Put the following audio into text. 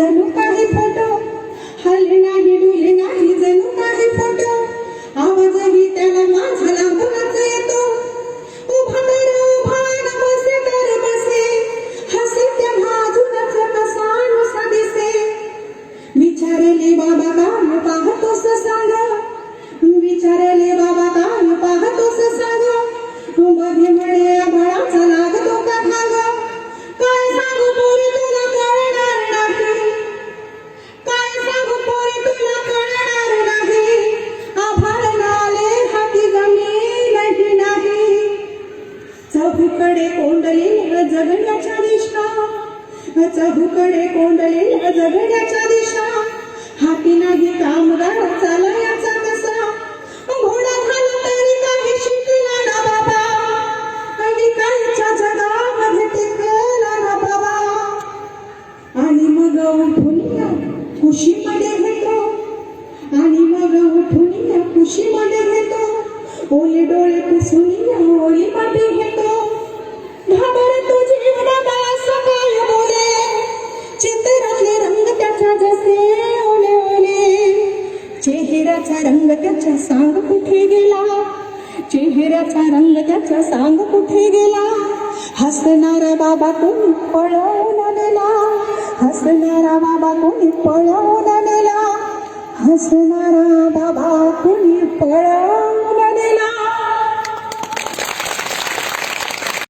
Hola, जगण्याच्या दिशा. चहूकडे कोंडले जगण्याच्या दिशा. हाती नाही कामगार चालयाचा कसा? घोडा झाला तरी काही शिकला ना बाबा. विकायच्या जगामध्ये टिकला ना बाबा. आणि मग उठून या कुशीमध्ये घेतो. आणि मग उठून या कुशीमध्ये घेतो. ओले डोळे पुसून या ओली माती घेतो. चेहऱ्याचा रंग त्याच्या सांग कुठे गेला? चेहऱ्याचा रंग त्याचा सांग कुठे गेला? हसणारा बाबा कोणी पळवून नेला हसणारा बाबा कोणी पळवून नेला हसणारा बाबा कोणी पळवून